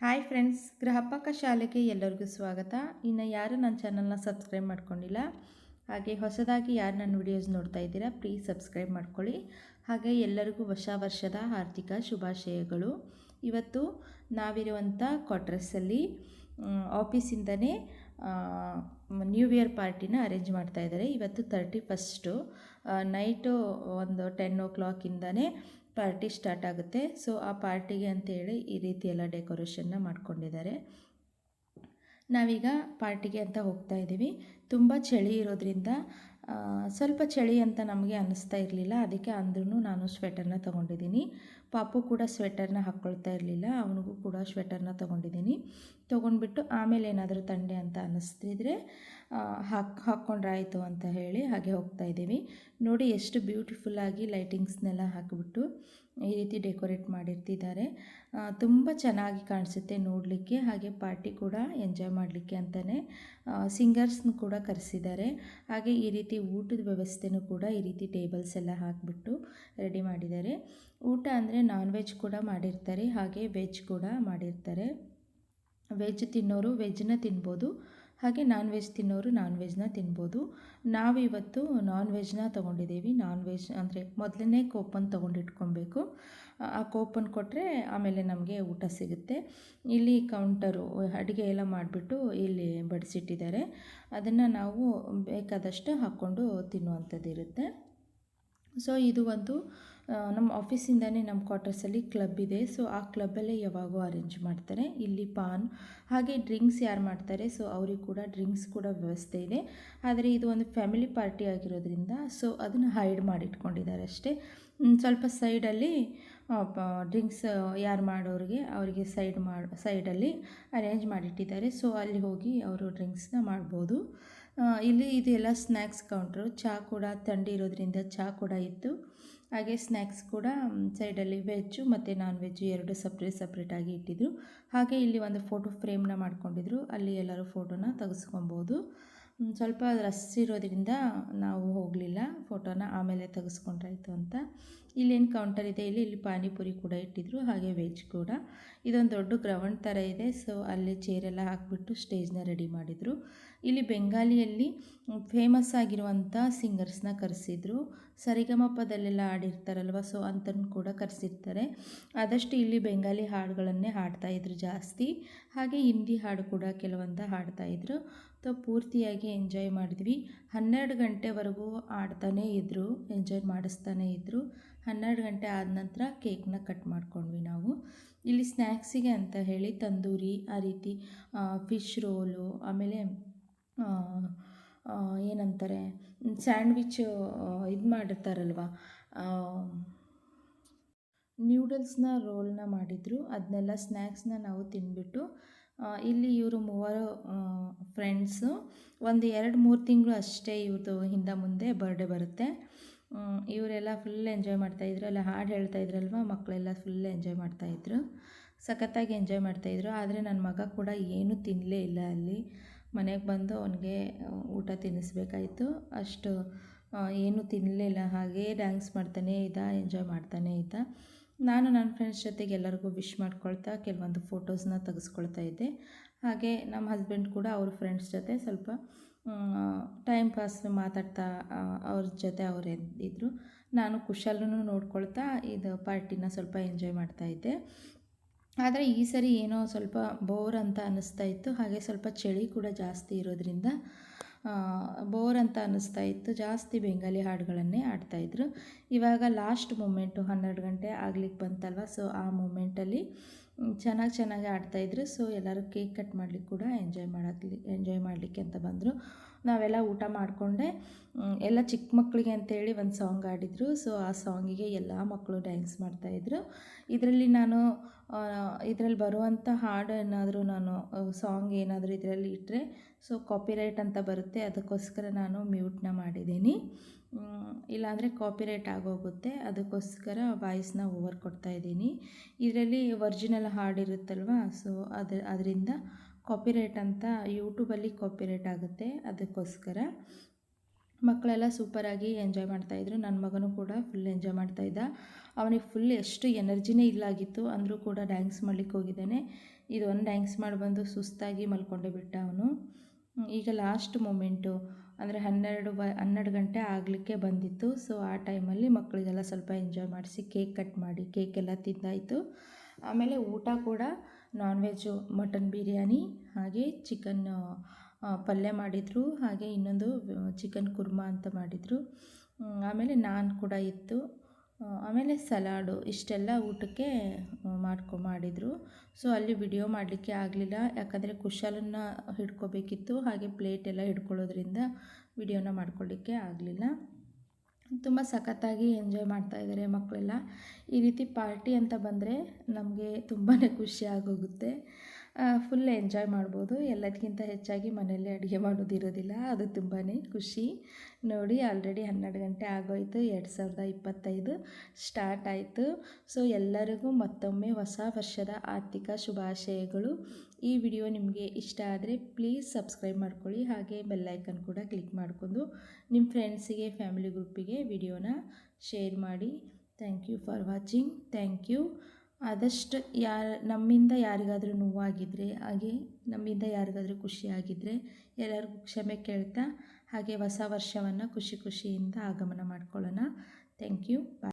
Hi friends Gruhapaka ಶಾಲೆಗೆ ಎಲ್ಲರಿಗೂ ಸ್ವಾಗತ. ಇನ್ನು ಯಾರು ನನ್ನ ಚಾನಲ್ನ ಸಬ್ಸ್ಕ್ರೈಬ್ ಮಾಡ್ಕೊಂಡಿಲ್ಲ, ಹಾಗೆ ಹೊಸದಾಗಿ ಯಾರು ನನ್ನ ವಿಡಿಯೋಸ್ ನೋಡ್ತಾ ಇದ್ದೀರಾ ಪ್ಲೀಸ್ ಸಬ್ಸ್ಕ್ರೈಬ್ ಮಾಡ್ಕೊಳ್ಳಿ. ಹಾಗೆ ಎಲ್ಲರಿಗೂ ಹೊಸ ವರ್ಷದ ಆರ್ಥಿಕ ಶುಭಾಶಯಗಳು. ಇವತ್ತು ನಾವಿರುವಂಥ ಕ್ವಾರ್ಟರ್ಸಲ್ಲಿ ಆಫೀಸಿಂದನೇ ನ್ಯೂ ಇಯರ್ ಪಾರ್ಟಿನ ಅರೇಂಜ್ ಮಾಡ್ತಾ ಇದ್ದಾರೆ. ಇವತ್ತು ತರ್ಟಿ ಫಸ್ಟು ನೈಟು ಒಂದು ಟೆನ್ ಓ ಕ್ಲಾಕಿಂದನೇ ಪಾರ್ಟಿ ಸ್ಟಾರ್ಟ್ ಆಗುತ್ತೆ. ಸೊ, ಆ ಪಾರ್ಟಿಗೆ ಅಂತೇಳಿ ಈ ರೀತಿ ಎಲ್ಲ ಡೆಕೋರೇಷನ್ನ ಮಾಡ್ಕೊಂಡಿದ್ದಾರೆ. ನಾವೀಗ ಪಾರ್ಟಿಗೆ ಅಂತ ಹೋಗ್ತಾ ಇದ್ದೀವಿ. ತುಂಬ ಚಳಿ ಇರೋದ್ರಿಂದ ಸ್ವಲ್ಪ ಚಳಿ ಅಂತ ನಮಗೆ ಅನ್ನಿಸ್ತಾ ಇರಲಿಲ್ಲ. ಅದಕ್ಕೆ ಅಂದ್ರೂ ನಾನು ಸ್ವೆಟರ್ನ ತೊಗೊಂಡಿದ್ದೀನಿ. ಪಾಪು ಕೂಡ ಸ್ವೆಟರ್ನ ಹಾಕ್ಕೊಳ್ತಾ ಇರಲಿಲ್ಲ. ಅವನಿಗೂ ಕೂಡ ಸ್ವೆಟರ್ನ ತೊಗೊಂಡಿದ್ದೀನಿ. ತೊಗೊಂಡ್ಬಿಟ್ಟು ಆಮೇಲೆ ಏನಾದರೂ ತಂಡೆ ಅಂತ ಅನ್ನಿಸ್ತಿದ್ರೆ ಹಾಕ್, ಹಾಕ್ಕೊಂಡ್ರಾಯಿತು ಅಂತ ಹೇಳಿ ಹಾಗೆ ಹೋಗ್ತಾ ಇದ್ದೀವಿ. ನೋಡಿ ಎಷ್ಟು ಬ್ಯೂಟಿಫುಲ್ಲಾಗಿ ಲೈಟಿಂಗ್ಸ್ನೆಲ್ಲ ಹಾಕಿಬಿಟ್ಟು. ಈ ರೀತಿ ಡೆಕೋರೇಟ್ ಮಾಡಿರ್ತಿದ್ದಾರೆ. ತುಂಬ ಚೆನ್ನಾಗಿ ಕಾಣಿಸುತ್ತೆ ನೋಡಲಿಕ್ಕೆ. ಹಾಗೆ ಪಾರ್ಟಿ ಕೂಡ ಎಂಜಾಯ್ ಮಾಡಲಿಕ್ಕೆ ಅಂತಲೇ ಸಿಂಗರ್ಸ್ನ ಕೂಡ ಕರೆಸಿದ್ದಾರೆ. ಹಾಗೆ ಈ ರೀತಿ ಊಟದ ವ್ಯವಸ್ಥೆನೂ ಕೂಡ ಈ ರೀತಿ ಟೇಬಲ್ಸ್ ಎಲ್ಲ ಹಾಕಿಬಿಟ್ಟು ರೆಡಿ ಮಾಡಿದ್ದಾರೆ. ಊಟ ಅಂದರೆ ನಾನ್ ವೆಜ್ ಕೂಡ ಮಾಡಿರ್ತಾರೆ, ಹಾಗೆ ವೆಜ್ ಕೂಡ ಮಾಡಿರ್ತಾರೆ. ವೆಜ್ ತಿನ್ನೋರು ವೆಜ್ನ ತಿನ್ಬೋದು ಹಾಗೆ ನಾನ್ ವೆಜ್ ತಿನ್ನೋರು ನಾನ್ ವೆಜ್ನ ತಿನ್ಬೋದು. ನಾವಿವತ್ತು ನಾನ್ ವೆಜ್ನ ತೊಗೊಂಡಿದ್ದೀವಿ. ನಾನ್ ವೆಜ್ ಅಂದರೆ ಮೊದಲನೇ ಕೋಪನ್ ತೊಗೊಂಡಿಟ್ಕೊಬೇಕು. ಆ ಕೋಪನ್ ಕೊಟ್ಟರೆ ಆಮೇಲೆ ನಮಗೆ ಊಟ ಸಿಗುತ್ತೆ. ಇಲ್ಲಿ ಕೌಂಟರು ಅಡುಗೆ ಎಲ್ಲ ಮಾಡಿಬಿಟ್ಟು ಇಲ್ಲಿ ಬಡಿಸಿಟ್ಟಿದ್ದಾರೆ. ಅದನ್ನು ನಾವು ಬೇಕಾದಷ್ಟು ಹಾಕ್ಕೊಂಡು ತಿನ್ನುವಂಥದ್ದು ಇರುತ್ತೆ ಸೊ ಇದು ಒಂದು ನಮ್ಮ ಆಫೀಸಿಂದನೇ ನಮ್ಮ ಕ್ವಾರ್ಟರ್ಸಲ್ಲಿ ಕ್ಲಬ್ ಇದೆ. ಸೊ ಆ ಕ್ಲಬ್ಬಲ್ಲೇ ಯಾವಾಗೂ ಅರೇಂಜ್ ಮಾಡ್ತಾರೆ. ಇಲ್ಲಿ ಪಾನ್, ಹಾಗೆ ಡ್ರಿಂಕ್ಸ್ ಯಾರು ಮಾಡ್ತಾರೆ? ಸೊ ಅವ್ರಿಗೆ ಕೂಡ ಡ್ರಿಂಕ್ಸ್ ಕೂಡ ವ್ಯವಸ್ಥೆ ಇದೆ. ಆದರೆ ಇದು ಒಂದು ಫ್ಯಾಮಿಲಿ ಪಾರ್ಟಿ ಆಗಿರೋದ್ರಿಂದ ಸೊ ಅದನ್ನು ಹೈಡ್ ಮಾಡಿಟ್ಕೊಂಡಿದ್ದಾರೆ ಅಷ್ಟೇ. ಸ್ವಲ್ಪ ಸೈಡಲ್ಲಿ ಡ್ರಿಂಕ್ಸ್ ಯಾರು ಮಾಡೋರಿಗೆ ಅವರಿಗೆ ಸೈಡ್ ಮಾಡಿ ಸೈಡಲ್ಲಿ ಅರೇಂಜ್ ಮಾಡಿಟ್ಟಿದ್ದಾರೆ. ಸೊ ಅಲ್ಲಿ ಹೋಗಿ ಅವರು ಡ್ರಿಂಕ್ಸ್ನ ಮಾಡ್ಬೋದು. ಇಲ್ಲಿ ಇದೆಲ್ಲ ಸ್ನ್ಯಾಕ್ಸ್ ಕೌಂಟ್ರು ಚಹಾ ಕೂಡ ಥಂಡಿ ಇರೋದ್ರಿಂದ ಚಹಾ ಕೂಡ ಇತ್ತು. ಹಾಗೆ ಸ್ನ್ಯಾಕ್ಸ್ ಕೂಡ ಸೈಡಲ್ಲಿ ವೆಜ್ಜು ಮತ್ತು ನಾನ್ ವೆಜ್ಜು ಎರಡು ಸಪ್ರೇಟ್ ಸಪ್ರೇಟಾಗಿ ಇಟ್ಟಿದ್ರು. ಹಾಗೆ ಇಲ್ಲಿ ಒಂದು ಫೋಟೋ ಫ್ರೇಮ್ನ ಮಾಡ್ಕೊಂಡಿದ್ರು. ಅಲ್ಲಿ ಎಲ್ಲರೂ ಫೋಟೋನ ತೆಗೆಸ್ಕೊಬೋದು. ಸ್ವಲ್ಪ ರಸ್ ಇರೋದ್ರಿಂದ ನಾವು ಹೋಗಲಿಲ್ಲ. ಫೋಟೋನ ಆಮೇಲೆ ತೆಗೆಸ್ಕೊಂಡ್ರಾಯ್ತು ಅಂತ. ಇಲ್ಲೇನು ಕೌಂಟರ್ ಇದೆ ಇಲ್ಲಿ ಇಲ್ಲಿ ಪಾನಿಪುರಿ ಕೂಡ ಇಟ್ಟಿದ್ರು, ಹಾಗೆ ವೆಜ್ ಕೂಡ. ಇದೊಂದು ದೊಡ್ಡ ಗ್ರೌಂಡ್ ಥರ ಇದೆ. ಸೊ ಅಲ್ಲಿ ಚೇರೆಲ್ಲ ಹಾಕ್ಬಿಟ್ಟು ಸ್ಟೇಜ್ನ ರೆಡಿ ಮಾಡಿದರು. ಇಲ್ಲಿ ಬೆಂಗಾಲಿಯಲ್ಲಿ ಫೇಮಸ್ ಆಗಿರುವಂಥ ಸಿಂಗರ್ಸ್ನ ಕರೆಸಿದ್ರು. ಸರಿಗಮಪದಲ್ಲೆಲ್ಲ ಹಾಡಿರ್ತಾರಲ್ವ ಸೊ ಅಂತನ ಕೂಡ ಕರೆಸಿರ್ತಾರೆ. ಆದಷ್ಟು ಇಲ್ಲಿ ಬೆಂಗಾಲಿ ಹಾಡುಗಳನ್ನೇ ಹಾಡ್ತಾಯಿದ್ರು ಜಾಸ್ತಿ. ಹಾಗೆ ಹಿಂದಿ ಹಾಡು ಕೂಡ ಕೆಲವೊಂದು ಹಾಡ್ತಾಯಿದ್ರು ಸೊ ಪೂರ್ತಿಯಾಗಿ ಎಂಜಾಯ್ ಮಾಡಿದ್ವಿ. ಹನ್ನೆರಡು ಗಂಟೆವರೆಗೂ ಆಡ್ತಾನೇ ಇದ್ದರು ಎಂಜಾಯ್ ಮಾಡಿಸ್ತಾನೇ ಇದ್ದರು ಹನ್ನೆರಡು ಗಂಟೆ ಆದ ನಂತರ ಕೇಕ್ನ ಕಟ್ ಮಾಡ್ಕೊಂಡ್ವಿ ನಾವು. ಇಲ್ಲಿ ಸ್ನ್ಯಾಕ್ಸಿಗೆ ಅಂತ ಹೇಳಿ ತಂದೂರಿ, ಆ ರೀತಿ ಫಿಶ್ ರೋಲು ಆಮೇಲೆ ಏನಂತಾರೆ, ಸ್ಯಾಂಡ್ವಿಚ್ ಇದು ಮಾಡಿರ್ತಾರಲ್ವ ನ್ಯೂಡಲ್ಸ್ನ ರೋಲ್ನ ಮಾಡಿದರು ಅದನ್ನೆಲ್ಲ ಸ್ನ್ಯಾಕ್ಸ್ನ ನಾವು ತಿಂದ್ಬಿಟ್ಟು ಇಲ್ಲಿ ಇವರು ಮೂವರು ಫ್ರೆಂಡ್ಸು, ಒಂದು ಎರಡು ಮೂರು ತಿಂಗಳು ಅಷ್ಟೇ ಇವ್ರದ್ದು ಹಿಂದೆ ಮುಂದೆ ಬರ್ಡೇ ಬರುತ್ತೆ. ಇವರೆಲ್ಲ ಫುಲ್ ಎಂಜಾಯ್ ಮಾಡ್ತಾಯಿದ್ರು ಅಲ್ಲ ಹಾಡು ಹೇಳ್ತಾ ಇದ್ರಲ್ವ ಮಕ್ಕಳೆಲ್ಲ ಫುಲ್ ಎಂಜಾಯ್ ಮಾಡ್ತಾಯಿದ್ರು ಸಖತ್ತಾಗಿ ಎಂಜಾಯ್ ಮಾಡ್ತಾಯಿದ್ರು ಆದರೆ ನನ್ನ ಮಗ ಕೂಡ ಏನೂ ತಿನ್ನಲೇ ಇಲ್ಲ ಅಲ್ಲಿ. ಮನೆಗೆ ಬಂದು ಅವನಿಗೆ ಊಟ ತಿನ್ನಿಸ್ಬೇಕಾಯಿತು. ಅಷ್ಟು ಏನು ತಿನ್ನಲಿಲ್ಲ ಹಾಗೇ ಡ್ಯಾನ್ಸ್ ಮಾಡ್ತಾನೆ ಇದ್ದ ಎಂಜಾಯ್ ಮಾಡ್ತಾನೆ ಇದ್ದ. ನಾನು ನನ್ನ ಫ್ರೆಂಡ್ಸ್ ಜೊತೆಗೆ ಎಲ್ಲರಿಗೂ ವಿಶ್ ಮಾಡ್ಕೊಳ್ತಾ, ಕೆಲವೊಂದು ಫೋಟೋಸ್ನ ತೆಗೆಸ್ಕೊಳ್ತಾ ಇದ್ದೆ. ಹಾಗೆ ನಮ್ಮ ಹಸ್ಬೆಂಡ್ ಕೂಡ ಅವ್ರ ಫ್ರೆಂಡ್ಸ್ ಜೊತೆ ಸ್ವಲ್ಪ ಟೈಮ್ ಪಾಸ್ ಮಾತಾಡ್ತಾ ಅವ್ರ ಜೊತೆ ಅವ್ರು ಇದ್ದರು ನಾನು ಕುಶಾಲನ್ನು ನೋಡ್ಕೊಳ್ತಾ, ಇದು ಪಾರ್ಟಿನ ಸ್ವಲ್ಪ ಎಂಜಾಯ್ ಮಾಡ್ತಾ ಇದ್ದೆ. ಆದರೆ ಈ ಸರಿ ಏನೋ ಸ್ವಲ್ಪ ಬೋರ್ ಅಂತ ಅನ್ನಿಸ್ತಾ ಇತ್ತು. ಹಾಗೆ ಸ್ವಲ್ಪ ಚಳಿ ಕೂಡ ಜಾಸ್ತಿ ಇರೋದ್ರಿಂದ ಬೋರ್ ಅಂತ ಅನ್ನಿಸ್ತಾ ಇತ್ತು. ಜಾಸ್ತಿ ಬೆಂಗಾಲಿ ಹಾಡುಗಳನ್ನೇ ಆಡ್ತಾಯಿದ್ರು ಇವಾಗ ಲಾಸ್ಟ್ ಮೂಮೆಂಟು ಹನ್ನೆರಡು ಗಂಟೆ ಆಗ್ಲಿಕ್ಕೆ ಬಂತಲ್ವ? ಸೊ ಆ ಮೂಮೆಂಟಲ್ಲಿ ಚೆನ್ನಾಗಿ ಚೆನ್ನಾಗಿ ಆಡ್ತಾಯಿದ್ರು ಸೊ ಎಲ್ಲರೂ ಕೇಕ್ ಕಟ್ ಮಾಡಲಿಕ್ಕೆ ಕೂಡ ಎಂಜಾಯ್ ಮಾಡಕ್ಲಿ ಎಂಜಾಯ್ ಮಾಡಲಿಕ್ಕೆ ಅಂತ ಬಂದರು. ನಾವೆಲ್ಲ ಊಟ ಮಾಡಿಕೊಂಡೆ ಎಲ್ಲ ಚಿಕ್ಕ ಮಕ್ಕಳಿಗೆ ಅಂತೇಳಿ ಒಂದು ಸಾಂಗ್ ಆಡಿದರು ಸೊ ಆ ಸಾಂಗಿಗೆ ಎಲ್ಲ ಮಕ್ಕಳು ಡ್ಯಾನ್ಸ್ ಮಾಡ್ತಾಯಿದ್ರು ಇದರಲ್ಲಿ ನಾನು ಇದರಲ್ಲಿ ಬರುವಂಥ ಹಾಡು ಏನಾದರೂ ನಾನು ಸಾಂಗ್ ಏನಾದರೂ ಇದರಲ್ಲಿ ಇಟ್ಟರೆ ಸೊ ಕಾಪಿರೈಟ್ ಅಂತ ಬರುತ್ತೆ. ಅದಕ್ಕೋಸ್ಕರ ನಾನು ಮ್ಯೂಟ್ನ ಮಾಡಿದ್ದೀನಿ. ಇಲ್ಲಾಂದರೆ ಕಾಪಿರೈಟ್ ಆಗೋಗುತ್ತೆ. ಅದಕ್ಕೋಸ್ಕರ ವಾಯ್ಸ್ನ ಓವರ್ ಕೊಡ್ತಾ ಇದ್ದೀನಿ. ಇದರಲ್ಲಿ ಒರಿಜಿನಲ್ ಹಾಡಿರುತ್ತಲ್ವ? ಸೊ ಅದ ಅದರಿಂದ ಕಾಪಿರೈಟ್ ಅಂತ ಯೂಟ್ಯೂಬಲ್ಲಿ ಕಾಪಿರೈಟ್ ಆಗುತ್ತೆ ಅದಕ್ಕೋಸ್ಕರ. ಮಕ್ಕಳೆಲ್ಲ ಸೂಪರಾಗಿ ಎಂಜಾಯ್ ಮಾಡ್ತಾಯಿದ್ರು ನನ್ನ ಮಗನೂ ಕೂಡ ಫುಲ್ ಎಂಜಾಯ್ ಮಾಡ್ತಾಯಿದ್ದ ಅವನಿಗೆ ಫುಲ್ ಎಷ್ಟು ಎನರ್ಜಿನೇ ಇಲ್ಲಾಗಿತ್ತು ಅಂದರೂ ಕೂಡ ಡ್ಯಾನ್ಸ್ ಮಾಡ್ಲಿಕ್ಕೆ ಹೋಗಿದ್ದಾನೆ. ಇದು ಒಂದು ಡ್ಯಾನ್ಸ್ ಮಾಡಿ ಬಂದು ಸುಸ್ತಾಗಿ ಮಲ್ಕೊಂಡೇ ಬಿಟ್ಟ ಅವನು. ಈಗ ಲಾಸ್ಟ್ ಮೂಮೆಂಟು ಅಂದರೆ ಹನ್ನೆರಡು ಬ ಹನ್ನೆರಡು ಗಂಟೆ ಆಗಲಿಕ್ಕೆ ಬಂದಿತ್ತು. ಸೊ ಆ ಟೈಮಲ್ಲಿ ಮಕ್ಕಳಿಗೆಲ್ಲ ಸ್ವಲ್ಪ ಎಂಜಾಯ್ ಮಾಡಿಸಿ ಕೇಕ್ ಕಟ್ ಮಾಡಿ ಕೇಕೆಲ್ಲ ತಿಂದಾಯಿತು. ಆಮೇಲೆ ಊಟ ಕೂಡ ನಾನ್ ವೆಜ್ಜು ಮಟನ್ ಬಿರಿಯಾನಿ, ಹಾಗೆ ಚಿಕನ್ ಪಲ್ಯ ಮಾಡಿದರು, ಹಾಗೆ ಇನ್ನೊಂದು ಚಿಕನ್ ಕುರ್ಮಾ ಅಂತ ಮಾಡಿದರು. ಆಮೇಲೆ ನಾನ್ ಕೂಡ ಇತ್ತು. ಆಮೇಲೆ ಸಲಾಡು, ಇಷ್ಟೆಲ್ಲ ಊಟಕ್ಕೆ ಮಾಡ್ಕೊ, ಮಾಡಿದರು. ಸೊ ಅಲ್ಲಿ ವಿಡಿಯೋ ಮಾಡಲಿಕ್ಕೆ ಆಗಲಿಲ್ಲ. ಯಾಕಂದರೆ ಕುಶಲನ್ನು ಹಿಡ್ಕೋಬೇಕಿತ್ತು. ಹಾಗೆ ಪ್ಲೇಟ್ ಎಲ್ಲ ಹಿಡ್ಕೊಳ್ಳೋದ್ರಿಂದ ವಿಡಿಯೋನ ಮಾಡ್ಕೊಳ್ಳಿಕ್ಕೆ ಆಗಲಿಲ್ಲ. ತುಂಬ ಸಖತ್ತಾಗಿ ಎಂಜಾಯ್ ಮಾಡ್ತಾ ಇದ್ದಾರೆ ಮಕ್ಕಳೆಲ್ಲ. ಈ ರೀತಿ ಪಾರ್ಟಿ ಅಂತ ಬಂದರೆ ನಮಗೆ ತುಂಬಾ ಖುಷಿ ಆಗೋಗುತ್ತೆ. ಫುಲ್ ಎಂಜಾಯ್ ಮಾಡ್ಬೋದು. ಎಲ್ಲದಕ್ಕಿಂತ ಹೆಚ್ಚಾಗಿ ಮನೆಯಲ್ಲಿ ಅಡುಗೆ ಮಾಡೋದಿರೋದಿಲ್ಲ ಅದು ತುಂಬಾ ಖುಷಿ. ನೋಡಿ ಆಲ್ರೆಡಿ ಹನ್ನೆರಡು ಗಂಟೆ ಆಗೋಯ್ತು. ಎರಡು ಸಾವಿರದ ಇಪ್ಪತ್ತೈದು ಸ್ಟಾರ್ಟ್ ಆಯಿತು. ಸೊ ಎಲ್ಲರಿಗೂ ಮತ್ತೊಮ್ಮೆ ಹೊಸ ವರ್ಷದ ಆರ್ಥಿಕ ಶುಭಾಶಯಗಳು. ಈ ವಿಡಿಯೋ ನಿಮಗೆ ಇಷ್ಟ ಆದರೆ ಪ್ಲೀಸ್ ಸಬ್ಸ್ಕ್ರೈಬ್ ಮಾಡ್ಕೊಳ್ಳಿ. ಹಾಗೆ ಬೆಲ್ಲೈಕನ್ ಕೂಡ ಕ್ಲಿಕ್ ಮಾಡಿಕೊಂಡು ನಿಮ್ಮ ಫ್ರೆಂಡ್ಸಿಗೆ ಫ್ಯಾಮಿಲಿ ಗ್ರೂಪಿಗೆ ವಿಡಿಯೋನ ಶೇರ್ ಮಾಡಿ. Thank you for watching thank you ಆದಷ್ಟು ಯಾರು, ನಮ್ಮಿಂದ ಯಾರಿಗಾದರೂ ನೋವಾಗಿದ್ದರೆ ಹಾಗೆ ನಮ್ಮಿಂದ ಯಾರಿಗಾದರೂ ಖುಷಿಯಾಗಿದ್ದರೆ ಎಲ್ಲರಿಗೂ ಕ್ಷಮೆ ಕೇಳ್ತಾ, ಹಾಗೆ ಹೊಸ ವರ್ಷವನ್ನು ಖುಷಿ ಖುಷಿಯಿಂದ ಆಗಮನ ಮಾಡ್ಕೊಳ್ಳೋಣ. Thank you bye